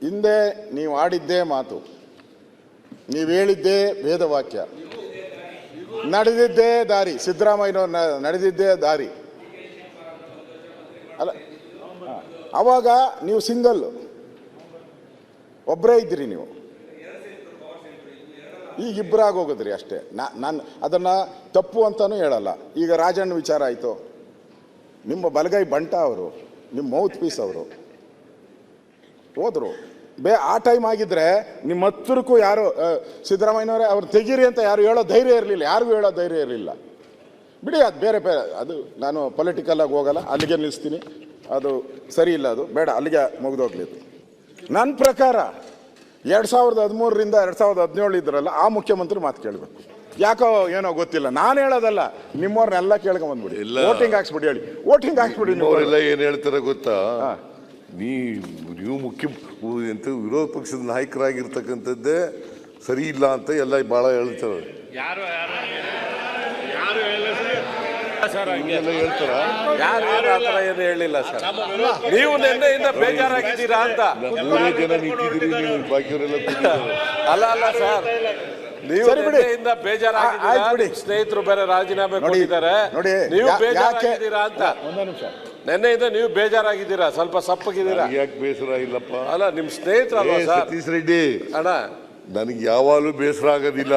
ಹಿಂದೆ ನೀವು ಆಡಿದ್ದೇ ಮಾತು, ನೀವು ಹೇಳಿದ್ದೇ ವೇದವಾಕ್ಯ. ನಡೆದಿದ್ದೇ ದಾರಿ, ಸಿದ್ದರಾಮಯ್ಯನವ್ರು ನ- ನಡೆದಿದ್ದೇ ದಾರಿ. ಅಲ್ಲ. ಅವಾಗ ನೀವು ಸಿಂಗಲ್ ಒಬ್ಬರೇ ಇದ್ದೀರಿ ನೀವು. ಈಗ ಇಬ್ಬರಾಗಿ ಹೋಗಿದ್ರಿ ಅಷ್ಟೇ. ನಾನು, ಅದನ್ನು ತಪ್ಪು ಅಂತಲೂ ಹೇಳಲ್ಲ. ಈಗ ರಾಜಣ್ಣ ವಿಚಾರ ಆಯಿತು. ನಿಮ್ಮ ಬಲಗೈ ಬಂಟ ಅವರು, ನಿಮ್ಮ ಮೌತ್ ಪೀಸ್ ಅವರು. ಹೋದ್ರು. ಬೇ ಆ ಟೈಮ್ ಆಗಿದ್ರೆ ನಿಮ್ಮ ಹತ್ರಕ್ಕೂ ಯಾರು ಸಿದ್ದರಾಮಯ್ಯನವರೇ ಅವ್ರು ತೆಗೀರಿ ಅಂತ ಯಾರು ಹೇಳೋ ಧೈರ್ಯ ಇರಲಿಲ್ಲ. ಯಾರಿಗೂ ಹೇಳೋ ಧೈರ್ಯ ಇರಲಿಲ್ಲ. ಬಿಡಿ ಅದು ಬೇರೆ ಬೇರೆ ಅದು ನಾನು ಪೊಲಿಟಿಕಲ್ ಆಗಿ ಹೋಗಲ್ಲ ಅಲ್ಲಿಗೆ ನಿಲ್ಲಿಸ್ತೀನಿ. ಅದು ಸರಿ ಇಲ್ಲ ಅದು ಬೇಡ ಅಲ್ಲಿಗೆ ಮುಗಿದೋಗ್ಲಿ. ನನ್ನ ಪ್ರಕಾರ ಎರಡು ಸಾವಿರದ ಹದಿಮೂರರಿಂದ ಎರಡು ಸಾವಿರದ ಹದಿನೇಳು ಇದ್ರಲ್ಲ ಆ ಮುಖ್ಯಮಂತ್ರಿ ಮಾತು ಕೇಳಬೇಕು. ಯಾಕೋ ಏನೋ ಗೊತ್ತಿಲ್ಲ ನಾನು ಹೇಳೋದಲ್ಲ ನಿಮ್ಮವ್ರನ್ನೆಲ್ಲ ಕೇಳ್ಕೊಂಬಂದ್ಬಿಡಿ ಇಲ್ಲ. ವೋಟಿಂಗ್ ಹಾಕ್ಸ್ಬಿಡಿ ಹೇಳಿ. ವೋಟಿಂಗ್ ಹಾಕ್ಸ್ಬಿಡಿ ಏನ್ ಹೇಳ್ತಾರೆ ಗೊತ್ತಾ? ನೀ ನೀವು ಮುಖ್ಯ ಅಂತ ವಿರೋಧ ಪಕ್ಷದ ನಾಯಕರಾಗಿರ್ತಕ್ಕಂಥದ್ದೇ ಸರಿ ಇಲ್ಲ ಅಂತ ಎಲ್ಲ ಭಾಳ ಹೇಳ್ತಾರೆ. ಯಾರು ಯಾರು? ಯಾರು ಹೇಳಿದ್ರಿ ಸರ್? ಹಂಗೆ. ಎಲ್ಲ ಹೇಳ್ತಾರ? ಯಾರು ಏನು ಆ ಏನು ಹೇಳಿಲ್ಲ ಸರ್. ನೀವು ನಿನ್ನೆಯಿಂದ ಬೇಜಾರಾಗಿದ್ದೀರಾ ಅಂತ. ಮೂರೇ ಜನ ನಿಂತಿದ್ದೀರಿ ನೀವು ಬಾಕಿಯವರೆಲ್ಲ. ಅಲ್ಲ ಅಲ್ಲ ಸರ್. ನೀವು. ನಿನ್ನೆಯಿಂದ ಬೇಜಾರಾಗಿದ್ದೀರಾ. ಸ್ನೇಹಿತರು ಬೇರೆ ರಾಜೀನಾಮೆ ಕೊಟ್ಟಿದ್ದಾರೆ. ನೋಡಿ ನೀವು ಬೇಜಾರಾಗಿದ್ದೀರಾ ಅಂತ. ಒಂದೇ ನಿಮಿಷ. ನಿನ್ನೆಯಿಂದ ನೀವು ಬೇಜಾರಾಗಿದ್ದೀರಾ? ಸ್ವಲ್ಪ ಸಪ್ಪಗಿದ್ದೀರಾ? ಯಾಕೆ ಬೇಸರ ಇಲ್ಲಪ್ಪ? ಅಲ್ಲ ನಿಮ್ ಸ್ನೇಹಿತರ ಏ, ಸರ್? ಸತೀಶ್ ರೆಡ್ಡಿ ಅಣ್ಣ. ನನಗೆ ಯಾವಾಗಲೂ ಬೇಸರ ಆಗೋದಿಲ್ಲ.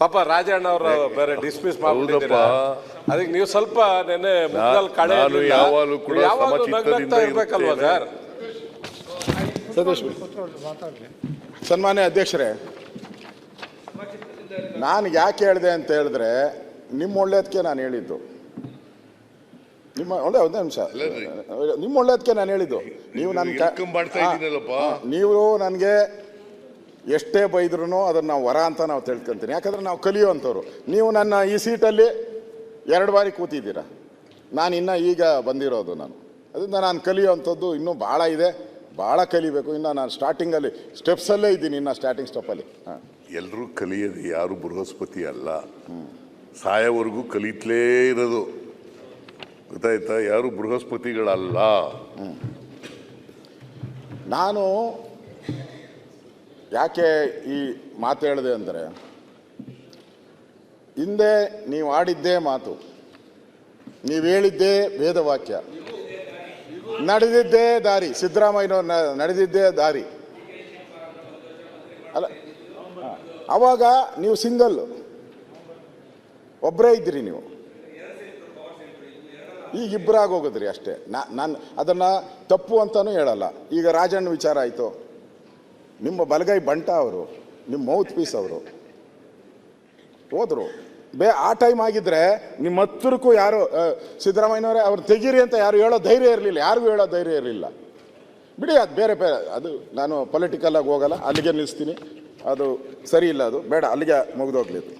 ಪಾಪ ರಾಜಣ್ಣ ಅವರು ಬೇರೆ ಡಿಸ್ಮಿಸ್ ಮಾಡಿದ್ರಪ್ಪ ಹೌದಪ್ಪ. ಅದಕ್ಕೆ ನೀವು ಸ್ವಲ್ಪ ನೆನ್ನೆ ಮುಖದಲ್ಲಿ ಕಳೆ ನಾನು ಇರ್ಲಿಲ್ಲ. ಯಾವಾಗ್ಲೂ ಕೂಡ ನೀವು ಯಾವಾಗ್ಲೂ ಸಮಚಿತ್ತದಿಂದ ನಗ್ನಗ್ತಾ ಇರ್ಬೇಕಲ್ವಾ ಇರ್ತೇನೆ. ಸರ್? ಸತೀಶ್ ಸನ್ಮಾನ್ಯ ಅಧ್ಯಕ್ಷರೇ ನಾನು ಯಾಕೆ ಹೇಳಿದೆ ಅಂತ ಹೇಳಿದ್ರೆ ನಿಮ್ಮ ಒಳ್ಳೇದಕ್ಕೆ ನಾನು ಹೇಳಿದ್ದು. ನಿಮ್ಮ ಒಳ್ಳೆ ಒಂದೇ ನಿಮಿಷ. ನಿಮ್ಮ ಒಳ್ಳೇದಕ್ಕೆ ನಾನು ಹೇಳಿದ್ದು. ನೀವು ನನ್ನ ನೀವು ನನಗೆ ಎಷ್ಟೇ ಬೈದ್ರೂ ಅದನ್ನು ನಾವು ವರ ಅಂತ ನಾವು ತಿಳ್ಕೊಂತೀನಿ. ಯಾಕಂದ್ರೆ ನಾವು ಕಲಿಯುವಂಥವ್ರು. ನೀವು ನನ್ನ ಈ ಸೀಟಲ್ಲಿ ಎರಡು ಬಾರಿ ಕೂತಿದ್ದೀರಾ. ನಾನು ಇನ್ನೂ ಈಗ ಬಂದಿರೋದು ನಾನು. ಅದರಿಂದ ನಾನು ಕಲಿಯುವಂಥದ್ದು ಇನ್ನೂ ಭಾಳ ಇದೆ. ಭಾಳ ಕಲಿಬೇಕು. ಇನ್ನು ನಾನು ಸ್ಟಾರ್ಟಿಂಗಲ್ಲಿ ಸ್ಟೆಪ್ಸಲ್ಲೇ ಇದ್ದೀನಿ ಇನ್ನು ಸ್ಟಾರ್ಟಿಂಗ್ ಸ್ಟೆಪ್ಪಲ್ಲಿ ಹಾಂ. ಎಲ್ಲರೂ ಕಲಿಯೋದು ಯಾರು ಬೃಹಸ್ಪತಿ ಅಲ್ಲ. ಸಾಯೋವರೆಗೂ ಕಲಿತಲೇ ಇರೋದು. ಗೊತ್ತಾಯ್ತಾ? ಯಾರು ಬೃಹಸ್ಪತಿಗಳಲ್ಲ? ನಾನು ಯಾಕೆ ಈ ಮಾತು ಹೇಳಿದೆ ಅಂದರೆ, ಹಿಂದೆ ನೀವು ಆಡಿದ್ದೇ ಮಾತು, ನೀವು ಹೇಳಿದ್ದೇ ವೇದವಾಕ್ಯ, ನಡೆದಿದ್ದೇ ದಾರಿ ಸಿದ್ದರಾಮಯ್ಯನವ್ರು ನಡೆದಿದ್ದೇ ದಾರಿ. ಅಲ್ಲ ಆವಾಗ ನೀವು ಸಿಂಗಲ್ ಒಬ್ಬರೇ ಇದ್ದೀರಿ ನೀವು. ಈಗ ಇಬ್ಬರಾಗಿ ಹೋಗಿದ್ರಿ ಅಷ್ಟೇ ನಾನು ಅದನ್ನು ತಪ್ಪು ಅಂತಲೂ ಹೇಳಲ್ಲ. ಈಗ ರಾಜಣ್ಣ ವಿಚಾರ ಆಯಿತು. ನಿಮ್ಮ ಬಲಗೈ ಬಂಟ ಅವರು ನಿಮ್ಮ ಮೌತ್ ಪೀಸ್ ಅವರು. ಹೋದರು. ಬೇ, ಆ ಟೈಮ್ ಆಗಿದ್ರೆ ನಿಮ್ಮ ಹತ್ರಕ್ಕೂ ಯಾರು ಸಿದ್ದರಾಮಯ್ಯನವರೇ, ಅವ್ರು ತೆಗೀರಿ ಅಂತ ಯಾರು ಹೇಳೋ ಧೈರ್ಯ ಇರಲಿಲ್ಲ. ಯಾರಿಗೂ ಹೇಳೋ ಧೈರ್ಯ ಇರಲಿಲ್ಲ. ಬಿಡಿ, ಅದು ಬೇರೆ ಬೇರೆ ಅದು ನಾನು ಪೊಲಿಟಿಕಲ್ ಆಗಿ ಹೋಗಲ್ಲ. ಅಲ್ಲಿಗೆ ನಿಲ್ಲಿಸ್ತೀನಿ ಅದು ಸರಿ ಇಲ್ಲ ಅದು. ಬೇಡ, ಅಲ್ಲಿಗೆ ಮುಗಿದೋಗ್ಲಿ ಅದು.